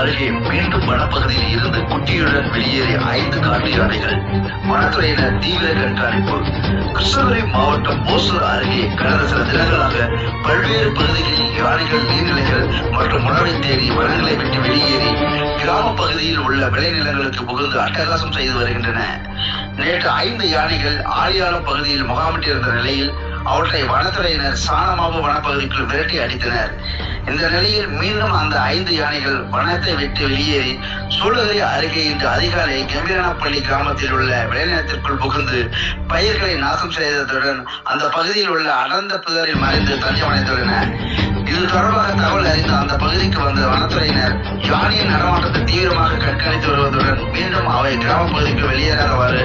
அருகே மீண்டும் வனப்பகுதியில் இருந்து குட்டியுடன் வெளியேறிய ஐந்து காட்டு யானைகள் வனத்துறையினர் தீவிர கண்காணிப்பு. கிருஷ்ணகிரி மாவட்டம் ஓசூர் அருகே கடந்த சில தினங்களாக பல்வேறு பகுதிகளில் யானைகள் நீர்நிலைகள் மற்றும் உணவை தேடி வனங்களை விட்டு வெளியேறி கிராம பகுதியில் உள்ள விளைநிலங்களுக்கு புகுந்து அட்டகாசம் செய்து வருகின்றன. நேற்று ஐந்து யானைகள் ஆழியாளம் பகுதியில் முகாமிட்டிருந்த நிலையில் அவற்றை வனத்துறையினர் சாணமாக வனப்பகுதிக்குள் விரட்டி அடித்தனர். இந்த நிலையில் மீண்டும் அந்த ஐந்து யானைகள் வனத்தை விட்டு வெளியேறி சூழலை அருகே இன்று அதிகாலை கம்பீரனப்பள்ளி கிராமத்தில் உள்ள விளைநிலத்திற்குள் புகுந்து பயிர்களை நாசம் செய்ததுடன் அந்த பகுதியில் உள்ள அடர்ந்த புதரில் மறைந்து தஞ்சமடைந்துள்ளன. இது தொடர்பாக தகவல் அறிந்த அந்த பகுதிக்கு வந்த வனத்துறையினர் யானையின் நடமாட்டத்தை தீவிரமாக கண்காணித்து வருவதுடன் மீண்டும் அவை கிராம பகுதிக்கு வெளியேறாதவாறு